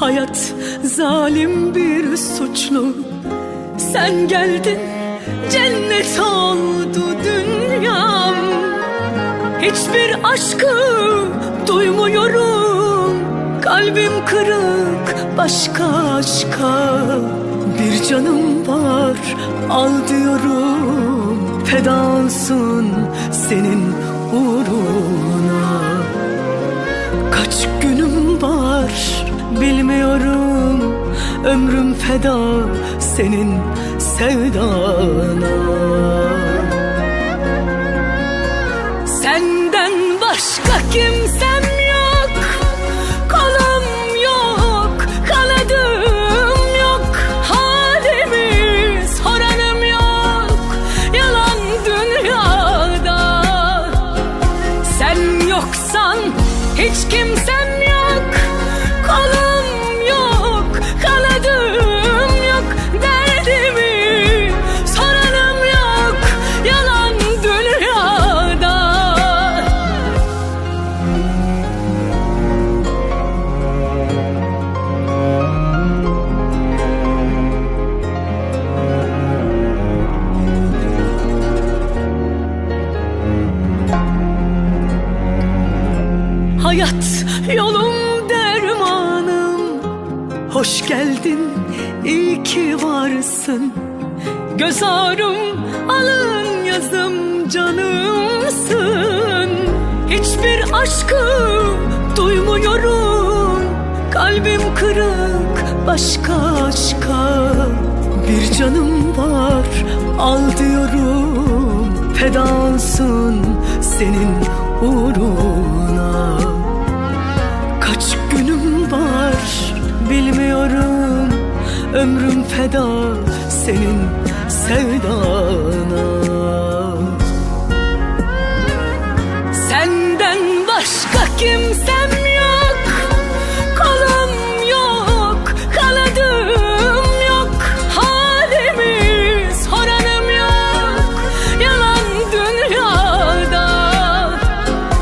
Hayat zalim bir suçlu Sen geldin cennet oldu dünyam. Hiçbir aşkı duymuyorum. Kalbim kırık başka aşka. Bir canım var al diyorum. Feda olsun senin uğruna. Kaç günüm var bilmiyorum Ömrüm feda senin sevdana. Senden başka kimsem yok. Kolum yok, kanadım yok. Halimi soranım yok. Yalan dünyada. Sen yoksan hiç kimsem Hayat yolum dermanım. Hoş geldin iyi ki varsın. Göz ağrım alın yazım canımsın. Hiçbir aşkı duymuyorum. Kalbim kırık başka aşka. Bir canım var al diyorum. Feda olsun senin uğruna Ömrüm feda senin sevdana